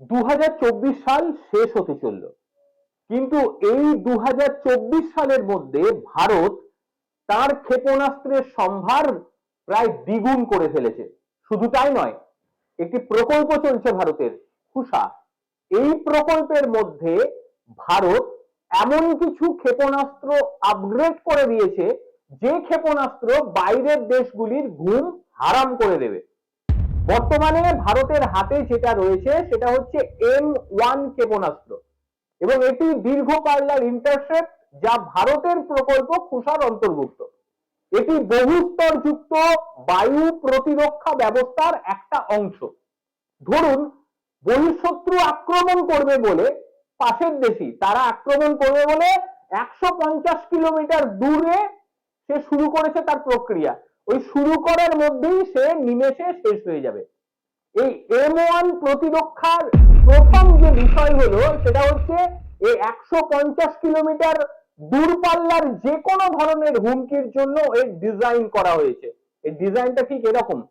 দু হাজার চব্বিশ সাল শেষ হতে চলল। কিন্তু এই দু হাজার চব্বিশ সালের মধ্যে ভারত তার ক্ষেপণাস্ত্রের সম্ভার প্রায় দ্বিগুণ করে ফেলেছে। শুধু তাই নয়, একটি প্রকল্প চলছে ভারতের খুশা এই প্রকল্পের মধ্যে ভারত এমন কিছু ক্ষেপণাস্ত্র আপগ্রেড করে দিয়েছে, যে ক্ষেপণাস্ত্র বাইরের দেশগুলির ঘুম হারাম করে দেবে। বর্তমানে ভারতের হাতে যেটা রয়েছে, সেটা হচ্ছে এম ওয়ান ক্ষেপণাস্ত্র। এবং এটি দীর্ঘ পাল্লার ইন্টারসেপ্ট যা ভারতের প্রকল্প খুশার অন্তর্ভুক্ত। এটি বহুস্তর যুক্ত বায়ু প্রতিরক্ষা ব্যবস্থার একটা অংশ। ধরুন, বহিঃশত্রু আক্রমণ করবে বলে পাশের দেশি তারা আক্রমণ করবে বলে একশো পঞ্চাশ কিলোমিটার দূরে সে শুরু করেছে তার প্রক্রিয়া। ওই শুরু করার মধ্যেই সে নিমেষে শেষ হয়ে যাবে। এই এম ওয়ান প্রতিরক্ষার প্রথম যে বিষয় হলো, সেটা হচ্ছে এই একশো পঞ্চাশ কিলোমিটার দূরপাল্লার যে কোনো ধরনের হুমকির জন্য এর ডিজাইন করা হয়েছে। এই ডিজাইনটা ঠিক এরকম।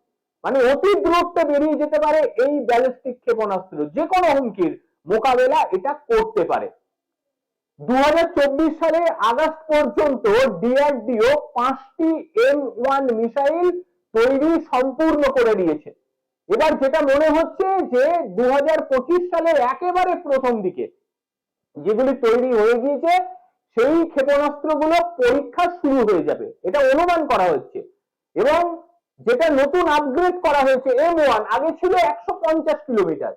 মানে অতি দূরত্বে বেরিয়ে যেতে পারে এই ব্যালিস্টিক ক্ষেপণাস্ত্র। যে কোনো হুমকির মোকাবেলা এটা করতে পারে। দু হাজার চব্বিশ সালে আগস্ট পর্যন্ত ডিআরডিও পাঁচটি এম ওয়ান মিসাইল তৈরি সম্পূর্ণ করে দিয়েছে। এবার যেটা মনে হচ্ছে যে দু সালের একেবারে প্রথম দিকে যেগুলি তৈরি হয়ে গিয়েছে, সেই ক্ষেপণাস্ত্রগুলো পরীক্ষা শুরু হয়ে যাবে। এটা অনুমান করা হচ্ছে। এবং যেটা নতুন আপগ্রেড করা হয়েছে এম ওয়ান, আগে ছিল একশো পঞ্চাশ কিলোমিটার।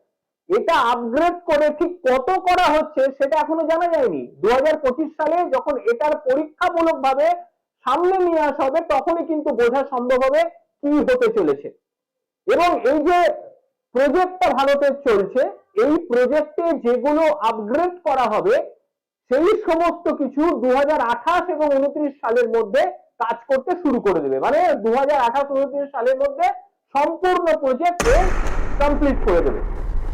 এটা আপগ্রেড করে ঠিক কত করা হচ্ছে সেটা এখনও জানা যায়নি। দু হাজার পঁচিশ সালে যখন এটার পরীক্ষামূলক ভাবে সামনে নিয়ে আসা হবে, তখনই কিন্তু বোঝা সম্ভব হবে কি হতে চলেছে। এবং এই যে প্রজেক্টটা ভারতের চলছে, এই প্রজেক্টে যেগুলো আপগ্রেড করা হবে, সেই সমস্ত কিছু দু হাজার আঠাশ এবং উনত্রিশ সালের মধ্যে কাজ করতে শুরু করে দেবে। মানে দু হাজার সালের মধ্যে সম্পূর্ণ প্রজেক্ট কমপ্লিট করে দেবে।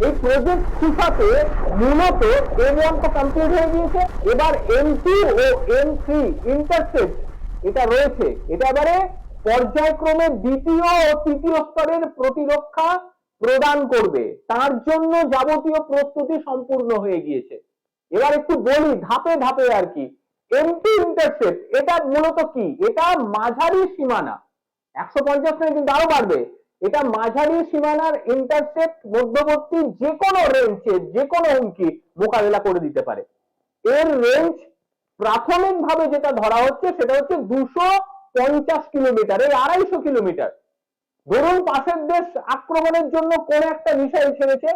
এই প্রজেক্ট খুশাতে মূলত এম ওয়ান তো কমপ্লিট হয়ে গিয়েছে। এবার এম টু ও এম থ্রি ইন্টারসেপ্ট এটা রয়েছে। এটা এবারে পর্যায়ক্রমে দ্বিতীয় ও তৃতীয় স্তরের প্রতিরক্ষা প্রদান করবে। তার জন্য যাবতীয় প্রস্তুতি সম্পূর্ণ হয়ে গিয়েছে। এবার একটু বলি, ধাপে ধাপে আর কি। এমটি ইন্টারসেপ্ট এটা মূলত কি? এটা মাঝারি সীমানা। একশো পঞ্চাশ নয় কিন্তু আরও বাড়বে। এটা মাঝারি সীমানার ইন্টারসেপ্ট মধ্যবর্তী যে কোনো রেঞ্জে যে কোনো হুমকি মোকাবেলা করে দিতে পারে। এর রেঞ্জ প্রাথমিকভাবে যেটা ধরা হচ্ছে সেটা হচ্ছে দুশো পঞ্চাশ কিলোমিটার এই আড়াইশো কিলোমিটার। ধরুন পাশের দেশ আক্রমণের জন্য কোন একটা মিসাইল ছেড়েছে,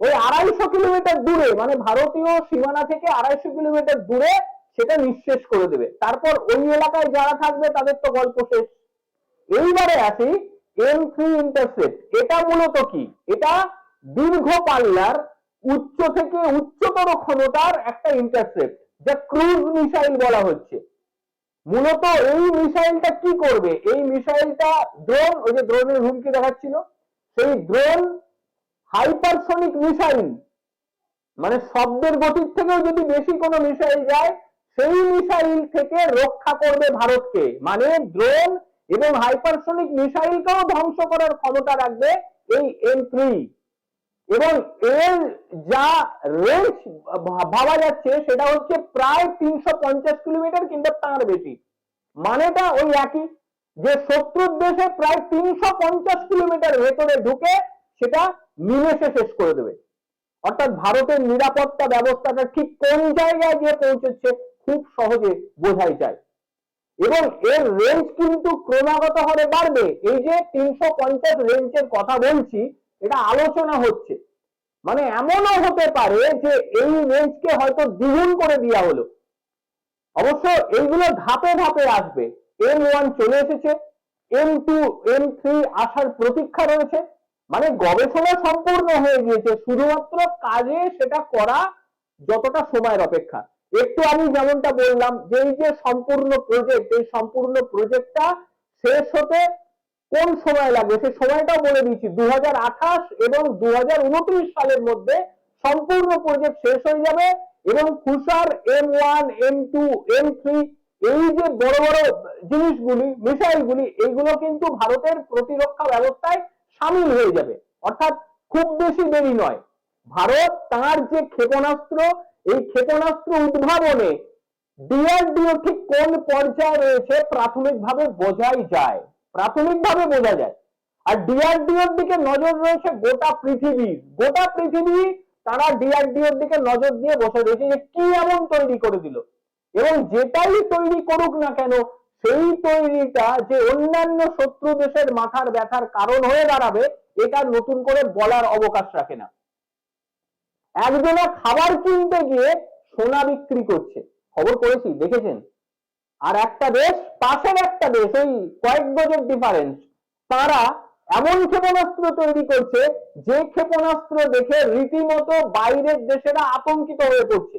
ওই আড়াইশো কিলোমিটার দূরে মানে ভারতীয় সীমানা থেকে আড়াইশো কিলোমিটার দূরে সেটা নিঃশেষ করে দেবে। তারপর ওই এলাকায় যারা থাকবে তাদের তো গল্প শেষ। এইবারে আসি এম ইন্টারসেপ্ট এটা মূলত কি? এটা দীর্ঘ পাল্লার উচ্চ থেকে উচ্চতর ক্ষমতার একটা ইন্টারসেপ্ট যা ক্রুজ মিসাইল বলা হচ্ছে। মূলত এই মিসাইলটা কি করবে? এই মিসাইলটা ড্রোন ওই যে ড্রোনের হুমকি দেখাচ্ছিল, সেই ড্রোন হাইপারসনিক মিসাইল মানে শব্দের গতির থেকেও যদি বেশি কোনো মিসাইল যায়, সেই মিসাইল থেকে রক্ষা করবে ভারতকে। মানে ড্রোন এবং হাইপারসনিক মিসাইলকেও ধ্বংস করার ক্ষমতা রাখবে এই এম থ্রি এবং এর যা রেঞ্জ ভাবা যাচ্ছে সেটা হচ্ছে প্রায় তিনশো পঞ্চাশ কিলোমিটার কিংবা তার বেশি। মানেটা ওই একই, যে শত্রুর দেশে প্রায় তিনশো পঞ্চাশ কিলোমিটার ভেতরে ঢুকে সেটা নিমেষে শেষ করে দেবে। অর্থাৎ ভারতের নিরাপত্তা ব্যবস্থাটা ঠিক কোন জায়গায় গিয়ে পৌঁছেছে খুব সহজে বোঝাই যায়। এবং এর রেঞ্জ কিন্তু ক্রমাগত হারে বাড়বে। এই যে তিনশো পঞ্চাশ রেঞ্জের কথা বলছি, এটা আলোচনা হচ্ছে। মানে এমনও হতে পারে যে এই রেঞ্জকে হয়তো দ্বিগুণ করে দেওয়া হলো। অবশ্য এইগুলো ধাপে ধাপে আসবে। এম ওয়ান চলে এসেছে এম টু এম থ্রি আসার প্রতীক্ষা রয়েছে। মানে গবেষণা সম্পূর্ণ হয়ে গিয়েছে, শুধুমাত্র কাজে সেটা করা যতটা সময়ের অপেক্ষা। একটু আমি যেমনটা বললাম যে এই যে সম্পূর্ণ প্রজেক্ট এই সম্পূর্ণ প্রজেক্টটা শেষ হতে কোন সময় লাগবে সেই সময়টাও বলে দুহাজার আঠাশ এবং দুহাজার উনত্রিশ সালের মধ্যে সম্পূর্ণ প্রজেক্ট শেষ হয়ে যাবে এবং খুশার M one M two M three এই যে বড় বড় জিনিসগুলি, মিসাইলগুলি, এইগুলো কিন্তু ভারতের প্রতিরক্ষা ব্যবস্থায় সামিল হয়ে যাবে। অর্থাৎ খুব বেশি দেরি নয়। ভারত তার যে ক্ষেপণাস্ত্র এই ক্ষেপণাস্ত্র উদ্ভাবনে ডিআরডিও ঠিক কোন পর্যায়ে রয়েছে প্রাথমিকভাবে বোঝাই যায়। প্রাথমিকভাবে বোঝা যায়। আর ডিআরডিওর দিকে নজর রয়েছে গোটা পৃথিবীর গোটা পৃথিবী তারা ডিআরডিওর দিকে নজর দিয়ে বসে রয়েছে যে কি এমন তৈরি করে দিল। এবং যেটাই তৈরি করুক না কেন, সেই তৈরিটা যে অন্যান্য শত্রু দেশের মাথার ব্যথার কারণ হয়ে দাঁড়াবে, এটা নতুন করে বলার অবকাশ রাখে না। একজনা খাবার কিনতে গিয়ে সোনা বিক্রি করছে। খবর করেছি, দেখেছেন? আর একটা দেশ, পাশের একটা দেশ, ওই কয়েক গজের ডিফারেন্স তারা এমন ক্ষেপণাস্ত্র তৈরি করছে, যে ক্ষেপণাস্ত্র দেখে রীতিমতো বাইরের দেশেরা আতঙ্কিত হয়ে পড়ছে।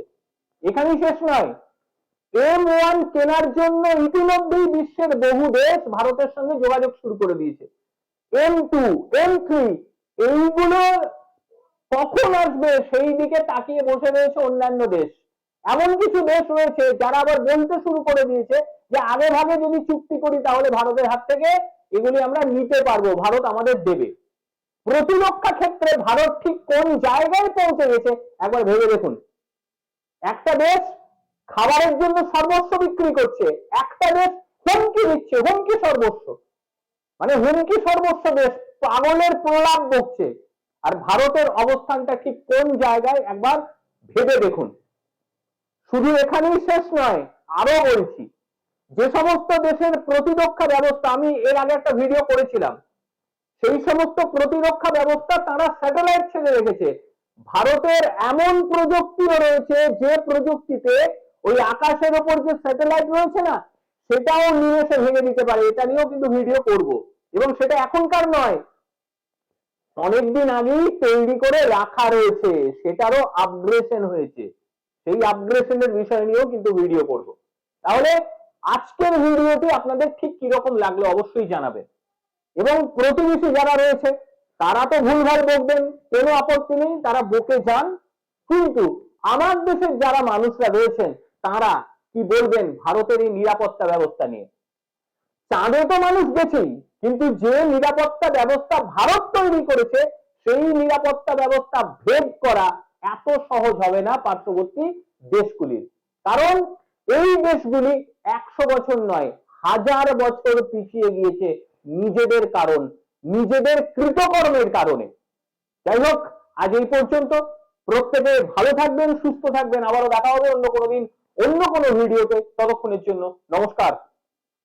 এখানেই শেষ নয়। এম ওয়ান কেনার জন্য ইতিমধ্যেই বিশ্বের বহু দেশ ভারতের সঙ্গে যোগাযোগ শুরু করে দিয়েছে। এম টু, এম থ্রি, এইগুলো কখন আসবে? সেই দিকে তাকিয়ে বসে রয়েছে অন্যান্য দেশ। এমন কিছু দেশ রয়েছে যারা আবার বলতে শুরু করে দিয়েছে যে আগে ভাগে যদি চুক্তি করি তাহলে ভারতের হাত থেকে এগুলি আমরা নিতে পারব, ভারত আমাদের দেবে। প্রতিরক্ষা ক্ষেত্রে ভারত ঠিক কোন জায়গায় পৌঁছে গেছে একবার ভেবে দেখুন। একটা দেশ খাবারের জন্য সর্বস্ব বিক্রি করছে, একটা দেশ হুমকি দিচ্ছে, হুমকি সর্বস্ব। মানে হুমকি সর্বস্ব দেশ, পাগলের প্রলাপ বকছে। আর ভারতের অবস্থানটা ঠিক কোন জায়গায়? একবার ভেবে দেখুন। শুধু এখানেই শেষ নয়, আরও বলছি, যে সমস্ত দেশের প্রতিরক্ষা ব্যবস্থা, আমি এর আগে একটা ভিডিও করেছিলাম, সেই সমস্ত প্রতিরক্ষা ব্যবস্থা তারা স্যাটেলাইট ছেড়ে রেখেছে। ভারতের এমন প্রযুক্তিও রয়েছে যে প্রযুক্তিতে ওই আকাশের ওপর যে স্যাটেলাইট রয়েছে না, সেটাও নিমেষে ভেঙে দিতে পারে। এটা নিয়েও কিন্তু ভিডিও করব। এবং সেটা এখনকার নয় অনেকদিন আগেই তৈরি করে রাখা রয়েছে, সেটারও আপগ্রেশন হয়েছে। সেই আপগ্রেশনের বিষয় নিয়েও কিন্তু ভিডিও করব। তাহলে আজকের ভিডিওটি আপনাদের ঠিক কীরকম লাগল অবশ্যই জানাবেন। এবং প্রতিবেশী যারা রয়েছে, তারা তো ভুলভাল বকবেন, কোনো আপত্তি নেই, তারা বকে যান। কিন্তু আমার দেশের যারা মানুষরা রয়েছেন, তারা কি বলবেন ভারতের এই নিরাপত্তা ব্যবস্থা নিয়ে? চাঁদে তো মানুষ গেছেই। কিন্তু যে নিরাপত্তা ব্যবস্থা ভারত তৈরি করেছে, সেই নিরাপত্তা ব্যবস্থা ভেদ করা এত সহজ হবে না পার্শ্ববর্তী দেশগুলির। কারণ এই দেশগুলি একশো বছর নয়, হাজার বছর পিছিয়ে গিয়েছে নিজেদের কারণ, নিজেদের কৃতকর্মের কারণে। যাই হোক, আজ এই পর্যন্ত। প্রত্যেকে ভালো থাকবেন, সুস্থ থাকবেন। আবারও দেখা হবে অন্য কোনো দিন, অন্য কোনো ভিডিওতে ততক্ষণের জন্য নমস্কার।